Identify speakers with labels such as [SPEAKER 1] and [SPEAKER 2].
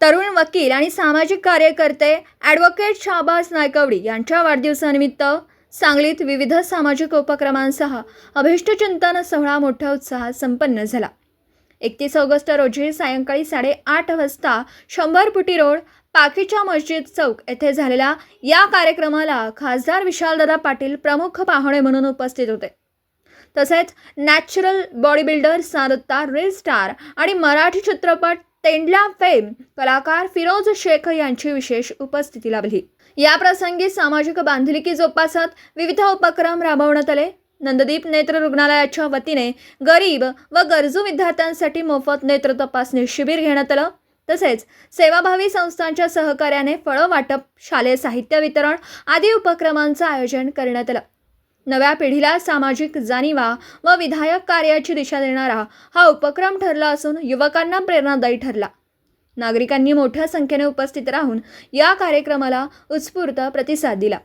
[SPEAKER 1] तरुण वकील आणि सामाजिक कार्यकर्ते ॲडव्होकेट शाहबाज नायकवडी यांच्या वाढदिवसानिमित्त सांगलीत विविध सामाजिक उपक्रमांसह अभिष्टचिंतन सोहळा मोठ्या उत्साहात संपन्न झाला. एकतीस ऑगस्ट रोजी सायंकाळी साडेआठ वाजता शंभर फुटी रोड पाकीच्या मस्जिद चौक येथे झालेल्या या कार्यक्रमाला खासदार विशालदादा पाटील प्रमुख पाहुणे म्हणून उपस्थित होते. तसेच नॅचरल बॉडी बिल्डर सादत्ता रील स्टार आणि मराठी चित्रपट तेंडला फेम कलाकार फिरोज शेख यांची विशेष उपस्थिती लाभली. या प्रसंगी सामाजिक बांधिलकी जोपासत विविध उपक्रम राबवण्यात आले. नंददीप नेत्र रुग्णालयाच्या वतीने गरीब व गरजू विद्यार्थ्यांसाठी मोफत नेत्र तपासणी शिबिर घेण्यात आलं. तसेच सेवाभावी संस्थांच्या सहकार्याने फळं वाटप शालेय साहित्य वितरण आदी उपक्रमांचं आयोजन करण्यात आलं. नव्या पिढीला सामाजिक जाणीवा व विधायक कार्याची दिशा देणारा हा उपक्रम ठरला असून युवकांना प्रेरणादायी ठरला. नागरिकांनी मोठ्या संख्येने उपस्थित राहून या कार्यक्रमाला उत्स्फूर्त प्रतिसाद दिला.